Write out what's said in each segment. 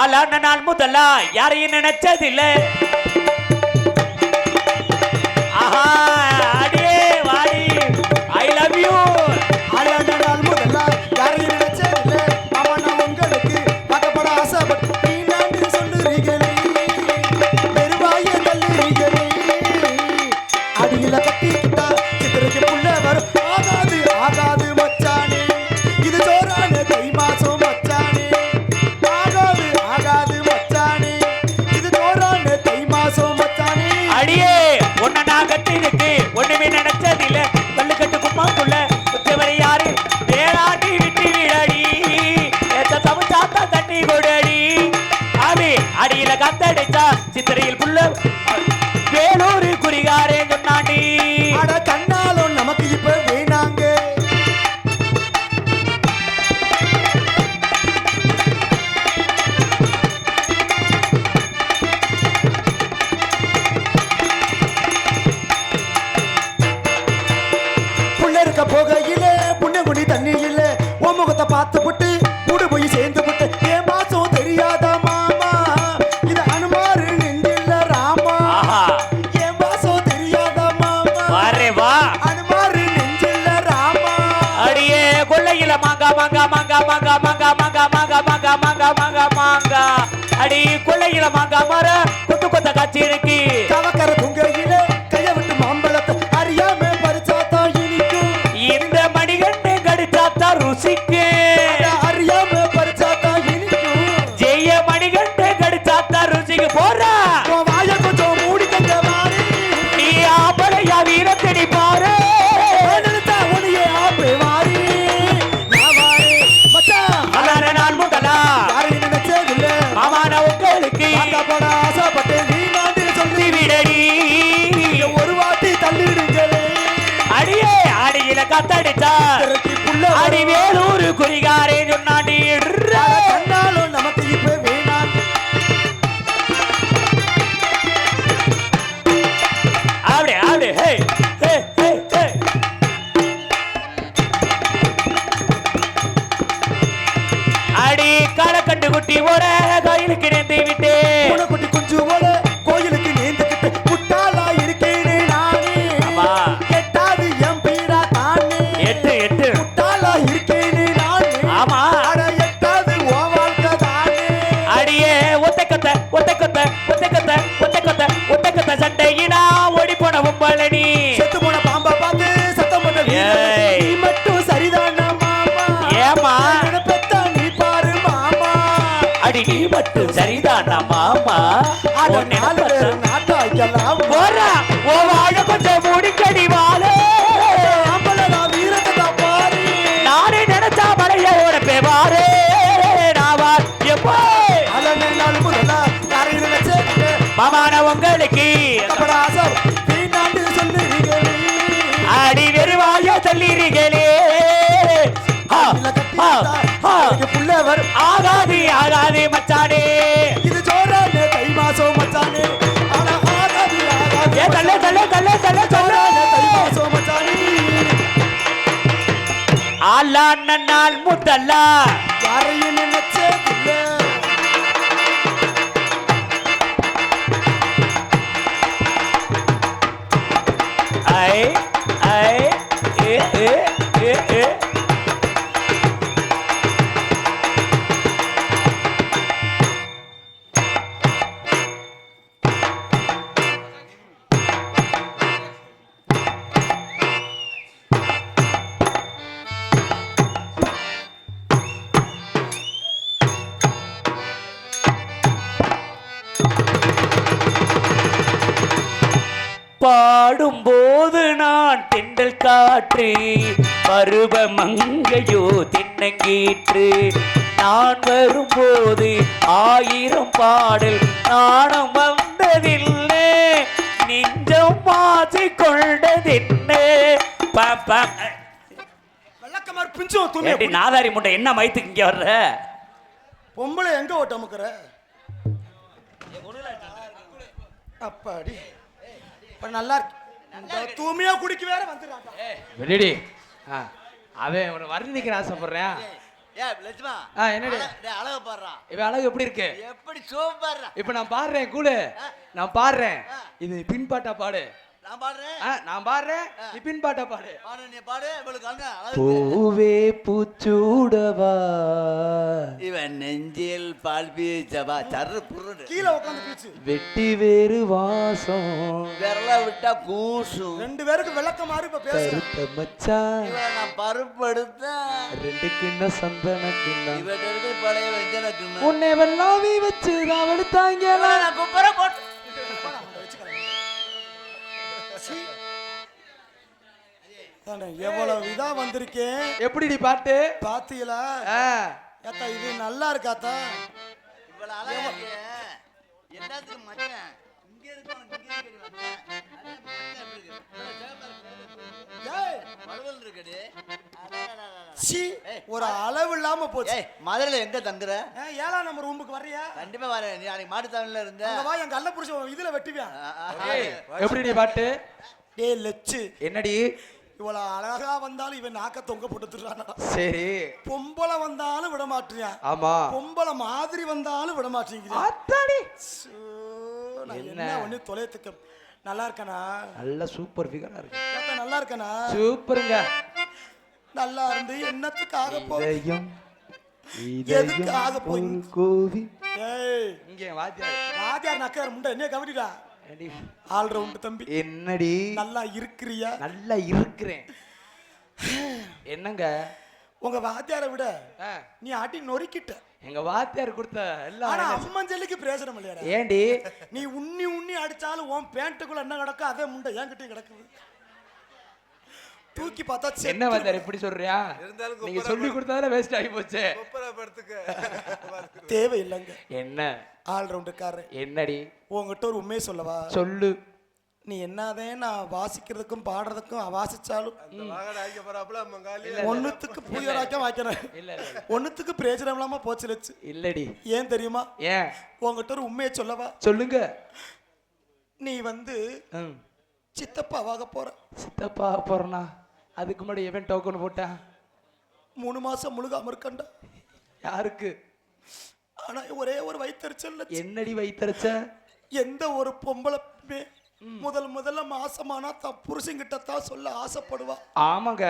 ஆளான நாள் முதலா யாரையும் நினைச்சதில்லை. ஆஹா மாங்கா மாங்கா மாங்கா மாங்கா மாங்கா மாங்கா மாங்கா மாங்கா மாங்கா. அடி கொள்ளையில மாங்கா மர கொத்து கொத்த காட்சி இருக்கு. தவக்கர துங்கையிலே குறிகாரே வைக்கலாமா அட நாலு பேர் நாட்டா வைக்கலாம். போறா ஓ வாழ கொஞ்சம் முடிக்கடி வாழ. நானே நினைச்சா மலையோட பேவாரே நாவார் எப்போ? மாமான உங்களுக்கு. அடி வெறுவாயோ சொல்லிருக்கலே புள்ளவர் ஆகாது ஆகாது மச்சானே. தலை தலை தலை தை மாசம் நாள் முதல்லா. யாரையும் நினைச்சதில்ல. ஐ காற்று பருவ மங்கையோ தின்னங்கீற்று நான் வரும்போது ஆயிரம் பாடல் நாணம் வந்ததில்லை. நெஞ்சம் மாற்றி கொண்டதில்லை. வெள்ளக்கமார் பிஞ்சும் துணி நாதாரி முட்டை என்ன மயத்துக்கு இங்கே வர்ற? பொம்பளை எங்க ஓட்ட அமுக்கிற அப்பாடி. இப்போ நல்லா இருக்கு. தூமையா குடிக்க வேற வந்துடுறான் ஆ. அவன் உன வர்ணிக்க நிக்கிற ஆசைப்படுறேன் அழகு பாடுறான் இவன் அழகு எப்படி இருக்கு? எப்படி சோம் பாடுறான் இப்ப நான் பாடுறேன் கூலு. நான் பாடுறேன். இது பின்பாட்டா பாடு. நான் பாடுறேன். நான் பாடுறேன். நீ பாடு. பாடு நீ பாடு. இவளுக்கு அங்க பூவே பூச்சூடவா? இவன் நெஞ்சில் பால் பீச்சவா? சர்ரு புருடு. கீழே உட்காந்து பீச்சு. வெட்டி வேறு வாசம். விரல விட்டா கூசும் ரெண்டு பேருக்கு விளக்க மாதிரி இப்ப கருத்த மச்சான் இவன் நான் பருப்பு எடுத்தேன் ரெண்டு கிண்ண சந்தன கிண்ணம். இவன் இருக்கு பழைய வெஞ்சனக்கு உன்னை வெள்ளாவி வச்சு தான் எடுத்தாங்க நான் குப்பரை போட்டு தானே, எவ்வளவு இதா வந்திருக்கேன் எப்படிடி பாட்டு? பாத்தீங்களா ஆ, ஏத்தா இது நல்லா இருக்காத்தா? இவ்வளவு அழகா இருக்கியே. என்னத்துக்கு மச்சான் இங்க இருக்கவன் இங்க. அதான் எப்படி இருக்கு? இருக்கு. சீ, ஒரு அளவு இல்லாம போச்சு ஏய் மதுரையில எங்க தங்குற ஏழாம் நம்பர் ரூமுக்கு வர்றியா கண்டிப்பா வரேன் நீ அன்னைக்கு மாட்டுத்தாவணில இருந்த அங்க வா என் கள்ள புருஷன் இதுல ஆ, ஏய், எப்படிடி பாட்டு? டேய் லெச்சு. என்னடி? இவ்வளவு அழகா வந்தாலும் இவன் நாக்க தொங்க போட்டுறானா சரி. பொம்பளை வந்தாலும் விட மாட்டேன் ஆமா. பொம்பளை மாதிரி வந்தாலும் விட மாட்டேங்கிறேன் என்ன? ஒண்ணு தொலைத்துக்க. நல்லா இருக்கனா? நல்ல சூப்பர் ஃபிகரா இருக்கு. நல்லா இருக்கனா? சூப்பருங்க நல்லா இருந்து என்னத்துக்காக போ இதயம் எதுக்காக போய் கோவி ஏய். இங்க வாத்தியார். வாத்தியார் நக்கார் முண்டை என்ன கவனிடா? ஆல் ரவுண்ட் தம்பி. என்னடி? நல்லா இருக்கிறியா? நல்லா இருக்கிறேன். என்னங்க? உங்க வாத்தியாரை விட நீ அடி நொறுக்கிட்ட. எங்க வாத்தியார் கொடுத்த எல்லாம் ஆனா அம்மஞ்சலுக்கு பிரயோஜனம் இல்லையாடா. ஏண்டி? நீ உண்ணி உண்ணி அடிச்சாலும் உன் பேண்ட்டுக்குள்ள என்ன கிடக்கோ அதே முண்டை என்கிட்டயும் கிடக்குது. தூக்கி பார்த்தா. என்ன வாத்தியார் இப்படி சொல்றியா? நீங்க சொல்லி கொடுத்ததால வேஸ்ட் ஆகி போச்சு. தேவையில்லைங்க. என்ன? ஆல் ரவுண்டுக்காரர் என்னடி? உங்ககிட்ட ஒரு உண்மையை சொல்லவா? சொல்லு. நீ என்னதே நான் வாசிக்கிறதுக்கும் பாடுறதுக்கும் வாசிச்சாலும் ஒண்ணுத்துக்கு புயலாக்க வாய்க்கிறேன். இல்ல இல்ல ஒண்ணுத்துக்கு பிரயோஜனம் இல்லாம போச்சு லட்சு. இல்லடி. ஏன் தெரியுமா? ஏன்? உங்ககிட்ட ஒரு உண்மையை சொல்லவா? சொல்லுங்க. நீ வந்து ம். சித்தப்பாவாக போற. சித்தப்பா போறனா? அதுக்கு முன்னாடி எவன் டோக்கன் போட்டான் மூணு மாசம் முழுகாம இருக்கண்டா. யாருக்கு? ஆனா ஒரே ஒரு வயிற்றுச்சல். என்னடி வைத்தரைச்ச எந்த ஒரு பொம்பளைமே முதல் முதல்ல மாசமானா தான் புருஷன்கிட்ட தான் சொல்ல ஆசைப்படுவா. ஆமாங்க.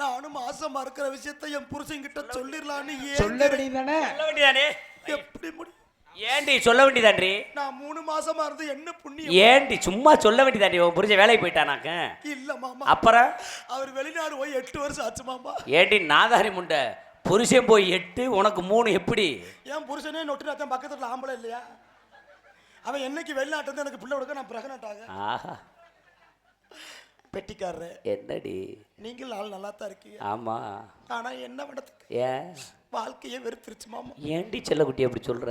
நானும் மாசமா இருக்கிற விஷயத்த என் புருஷன்கிட்ட சொல்லிடலான்னு சொல்ல ஏன் வேண்டியதானே சொல்ல வேண்டியதானே எப்படி முடியும் ஏண்டி சொல்ல வேண்டியதான்றி? நான் மூணு மாசமா இருந்து என்ன புண்ணியம்? ஏண்டி சும்மா சொல்ல வேண்டியதாண்டி உன் புரிஞ்ச வேலைக்கு போயிட்டானாக்க? இல்ல மாமா. அப்புறம்? அவர் வெளிநாடு போய் எட்டு வருஷம் ஆச்சு மாமா. ஏண்டி நாதாரி முண்டை புருஷன் போய் எட்டு உனக்கு மூணு எப்படி? என் புருஷனே நொட்டு தான் பக்கத்துல ஆம்பளை இல்லையா? அவன் என்னைக்கு வெளிநாட்டு வந்து எனக்கு பிள்ளை கொடுக்க நான் பிரெக்னட் ஆக. ஆஹா. பெட்டிக்காரரு. என்னடி? நீங்கள் ஆள் நல்லா தான் இருக்கீங்க. ஆமா. ஆனா என்ன படத்துக்கு ஏன்? வாழ்க்கையே வெறுத்துருச்சு மாமா. ஏண்டி செல்லக்குட்டி அப்படி சொல்ற?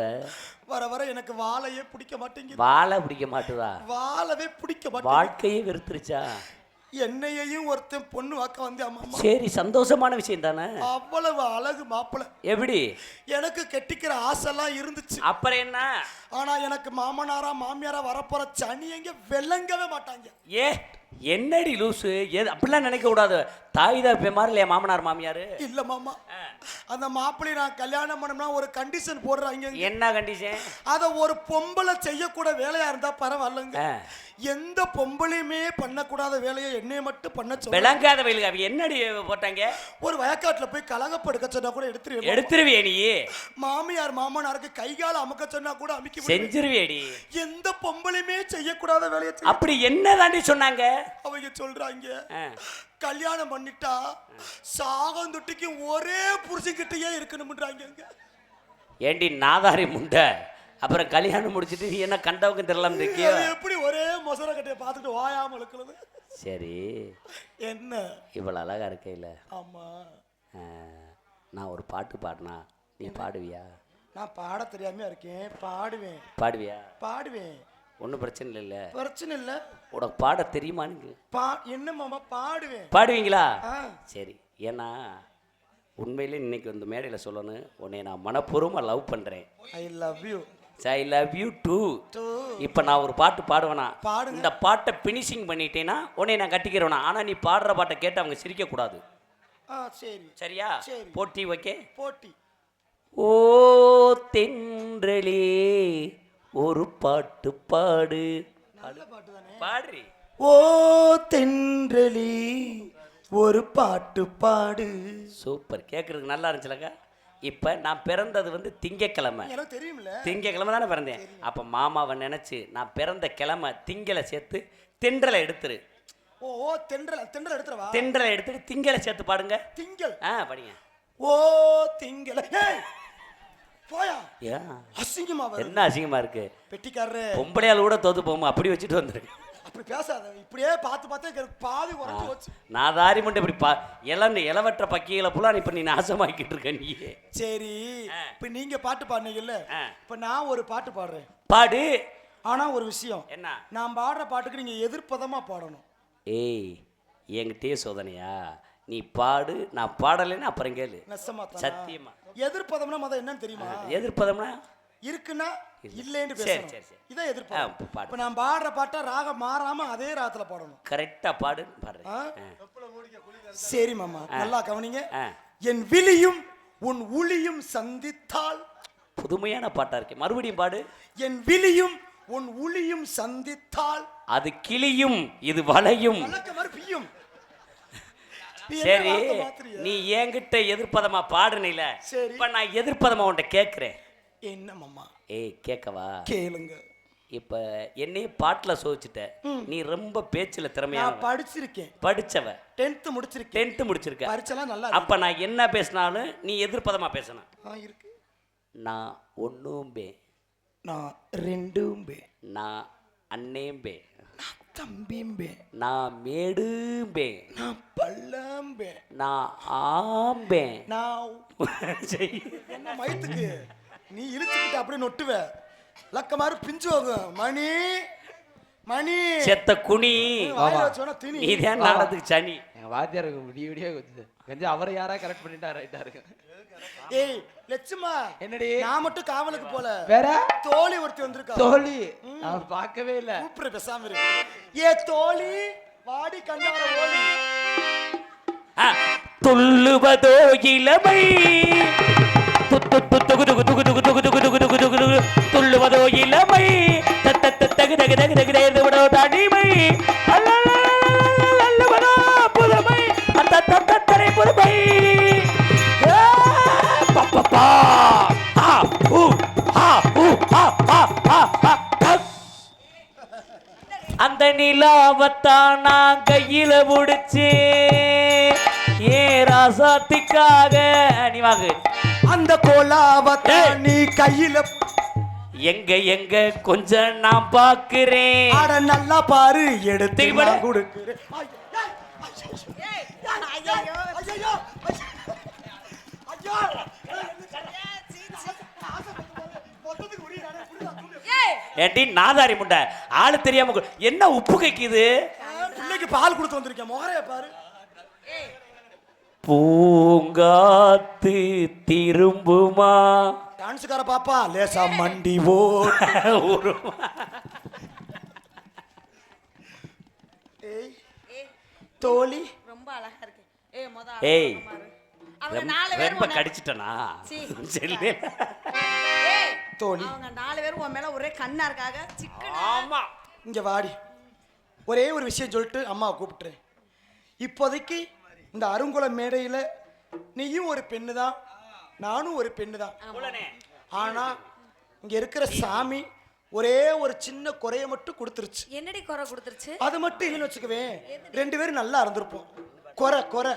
வர வர எனக்கு வாழையே பிடிக்க மாட்டேங்குது. வாழை பிடிக்க மாட்டுதா? வாழவே பிடிக்க மாட்டேங்குது. வாழ்க்கையே வெறுத்துருச்சா? என்னையையும் ஒருத்தன் பொண்ணு வாக்க வந்தேன் மாமா. சரி சந்தோஷமான விஷயம் தானே? அவ்வளவு அழகு மாப்பிள்ளை எப்படி? எனக்கு கெட்டிக்கிற ஆசைலாம் இருந்துச்சு. அப்புறம் என்ன? ஆனா எனக்கு மாமனாரா மாமியாரா வரப்போற சனி எங்க விளங்கவே மாட்டாங்க. ஏ என்னடி லூசு? எது அப்படிலாம் நினைக்க கூடாது தாய் தான் மாதிரி இல்லையா மாமனார் மாமியார்? இல்ல மாமா. அந்த மாப்பிள்ளை நான் கல்யாணம் பண்ணோம்னா ஒரு கண்டிஷன் போடுறாங்க என்ன கண்டிஷன் அத ஒரு பொம்பளை செய்யக்கூட வேலையா இருந்தா பரவாயில்லைங்க. எந்த பொம்பளையுமே பண்ணக்கூடாத வேலையை என்னைய மட்டும் பண்ண சொல்ல விளங்காத வயலுக்கு அவ என்னடி போட்டாங்க? ஒரு வயக்காட்டுல போய் கலகப்படுக்க சொன்னா கூட எடுத்துருவேன் எடுத்துருவியே நீ? மாமியார் மாமனாருக்கு கை கால அமுக்க சொன்னா கூட அமுக்கி விடுவேன். செஞ்சிருவியடி எந்த பொம்பளையுமே செய்யக்கூடாத வேலையை அப்படி என்னதாண்டி சொன்னாங்க? அவங்க சொல்றாங்க. கல்யாணம் பண்ணிட்டா சாகம் தொட்டிக்கு ஒரே புருஷன்கிட்டயே இருக்கணும்ன்றாங்க. ஏண்டி நாதாரி முண்டை? அப்புறம் கல்யாணம் முடிச்சிட்டு நீ என்ன கண்டவங்க தெரியலாம் இருக்கியோ? எப்படி ஒரே மொசர கட்டையை பார்த்துட்டு வாயாம இழுக்கிறது? சரி. என்ன? இவ்வளவு அழகா இருக்கையில. ஆமா. நான் ஒரு பாட்டு பாடினா நீ பாடுவியா? நான் பாட தெரியாம இருக்கேன்? பாடுவேன். பாடுவியா? பாடுவேன். ஒன்றும் பிரச்சனை இல்லை. பிரச்சனை இல்லை. உனக்கு பாட தெரியுமான்னு பா என்ன மாமா பாடுவேன். பாடுவீங்களா? சரி ஏன்னா உண்மையிலே இன்னைக்கு இந்த மேடையில் சொல்லணும் உன்னை நான் மனப்பூர்வமாக லவ் பண்ணுறேன் I love you I love you too இப்போ நான் ஒரு பாட்டு பாடுவேனா? பாடு இந்த பாட்டை ஃபினிஷிங் பண்ணிட்டேன்னா உன்னை நான் கட்டிக்கிறேனா? ஆனால் நீ பாடுற பாட்டை கேட்டு அவங்க சிரிக்கக்கூடாது. சரி. சரியா? போட்டி ஓகே போட்டி. ஓ தென்றலே ஒரு பாட்டு பாடு. பாடுறி. ஓ தென்றலி. ஒரு பாட்டு பாடு. சூப்பர். கேட்குறதுக்கு நல்லா இருந்துச்சுலக்கா. இப்போ நான் பிறந்தது வந்து திங்கக்கிழமை. தெரியுமில்ல திங்கக்கிழமை தானே பிறந்தேன். அப்போ மாமாவை நினச்சி நான் பிறந்த கிழமை திங்களை சேர்த்து தென்றலை எடுத்துரு. ஓ தென்றல. தென்றல எடுத்துறவா தென்றல எடுத்துட்டு திங்களை சேர்த்து பாடுங்க. திங்கள். ஆ படிங்க. ஓ திங்களை. போயா? ஏன் அசிங்கமா என்ன அசிங்கமா இருக்கு? பெட்டிக்காரரு. பொம்பளையால் கூட தோத்து போமா அப்படி வச்சுட்டு வந்திருக்கேன் அப்படி பேசாத. இப்படியே பார்த்து பார்த்து பாதி உடஞ்சு போச்சு. நான் தாரி மட்டும் இப்படி பா இளம் இளவற்ற பக்கியில புலா இப்ப நீ நாசமாக்கிட்டு இருக்க நீ. சரி. இப்ப நீங்க பாட்டு பாடுனீங்கல்ல? இப்ப நான் ஒரு பாட்டு பாடுறேன். பாடு. ஆனா ஒரு விஷயம். என்ன? நான் பாடுற பாட்டுக்கு நீங்க எதிர்ப்பதமா பாடணும். ஏய் என்கிட்டயே சோதனையா? நீ பாடு நான் பாடலைன்னு அப்புறம் கேளு. சத்தியமா. எதிர்ப்பதம்னா மதம் என்னன்னு தெரியுமா? எதிர்ப்பதம்னா? இருக்குன்னா இல்லைன்னு சரி சரி சரி. இதான் எதிர்ப்பு பாடு. நான் பாடுற பாட்டை ராகம் மாறாம அதே ராகத்துல பாடணும். கரெக்டா பாடுன்னு பாடுறேன். சரி மாமா நல்லா கவனிங்க. என் விழியும் உன் உளியும் சந்தித்தால். புதுமையான பாட்டா இருக்கு. மறுபடியும் பாடு. என் விழியும் உன் உளியும் சந்தித்தால். அது கிளியும் இது வளையும். பியும். சரி நீ என்கிட்ட எதிர்ப்பதமா பாடுனில? இப்ப நான் எதிர்ப்பதமா உன்ட்ட கேக்குறேன். என்னமாமா ஏய் கேக்கவா? கேளுங்க. இப்ப என்னையே பாட்டுல சோதிச்சுட்ட. நீ ரொம்ப பேச்சுல திறமையா படிச்சிருக்கேன். படிச்சவ. டென்த் முடிச்சிருக்கேன். டென்த் முடிச்சிருக்க. படிச்சலாம் நல்லா அப்ப நான் என்ன பேசினாலும் நீ எதிர்ப்பதமா பேசணும் நான் ஒன்னும் பே. நான் ரெண்டும் பே. நான் அண்ணேம்பே நான் தம்பியும்பே நான் மேடும் பே. நான் கல்லாம்பேன் நான் ஆம்பே. நான் என்ன மயத்துக்கு? நீ இழுத்துக்கிட்டு அப்படியே நொட்டுவ. லக்கமாறு பிஞ்சு போகும் மணி மணி. செத்த குனி. நீ தான் நாடத்துக்கு சனி. எங்க வாத்தியாருக்கு விடிய விடிய குத்துது கொஞ்சம் அவரை யாரா கரெக்ட் பண்ணிட்டா ரைட்டா இருக்கு ஏய் லட்சுமா என்னடி? நான் மட்டும் காவலுக்கு போல. வேற? தோழி ஒருத்தி வந்திருக்கா. தோழி? நான் பார்க்கவே இல்ல. கூப்பிடு பேசாம இருக்கு ஏ தோழி வாடி கண்ணார ஓடி. துள்ளுவதோ இளமை துள்ளுவதோ இளமை தகு தகு தகு தகு தகுதோ தனிமை புதுமை அந்த தத்தனை புதுமை பப்பா அந்த நிலாவத்தான் நான் கையில முடிச்சேன் ராசாத்திக்காக நீ வாங்கு. அந்த கோலாவத்தை. நீ கையில எங்க எங்க? கொஞ்சம் நான் பாக்குறேன். ஆட நல்லா பாரு எடுத்து நான். கொடுக்கிறேன். ஏண்டி நாதாரி முண்டை ஆளு தெரியாம என்ன உப்பு கைக்குது? பிள்ளைக்கு பால் கொடுத்து வந்திருக்கேன். முகரைய பாரு. பூங்காத்து திரும்புமா? டான்ஸுக்கார பாப்பா லேசா மண்டி ஓ உருமா. ஏய் தோழி. ரொம்ப அழகா இருக்கு. ஏய் ரொம்ப- கடிச்சிட்டனா. சொல்லு தோழி. அவங்க நாலு பேரும் உன் மேல ஒரே கண்ணா இருக்காங்க. ஆமா. இங்க வாடி. ஒரே ஒரு விஷயம் சொல்லிட்டு அம்மாவை கூப்பிட்டுறேன். இப்போதைக்கு இந்த அருங்குளம் மேடையில் நீயும் ஒரு பெண்ணு தான் நானும் ஒரு பெண்ணு தான் குள்ளனே. ஆனா இங்க இருக்கிற சாமி ஒரே ஒரு சின்ன குறைய மட்டும் கொடுத்துருச்சு. என்னடி குறை கொடுத்துருச்சு? அது மட்டும் இல்லைன்னு வச்சுக்கவே ரெண்டு பேரும் நல்லா இருந்திருப்போம். குறை குறை.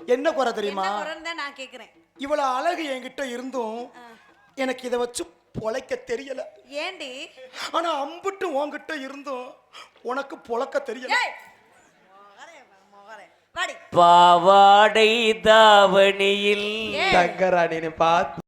என்ன குறை தெரியுமா? என்ன குறைன்னு தான் நான் கேக்குறேன். இவ்வளவு அழகு என்கிட்ட இருந்தும் எனக்கு இதை வச்சு பொழைக்க தெரியல. ஏண்டி? ஆனா அம்புட்டு உன்கிட்ட இருந்தும் உனக்கு பொழக்க தெரியல ஏய் மொகரே, மொகரே. வாடி பாவாடை தாவணியில் தங்கராணின்னு பார்த்து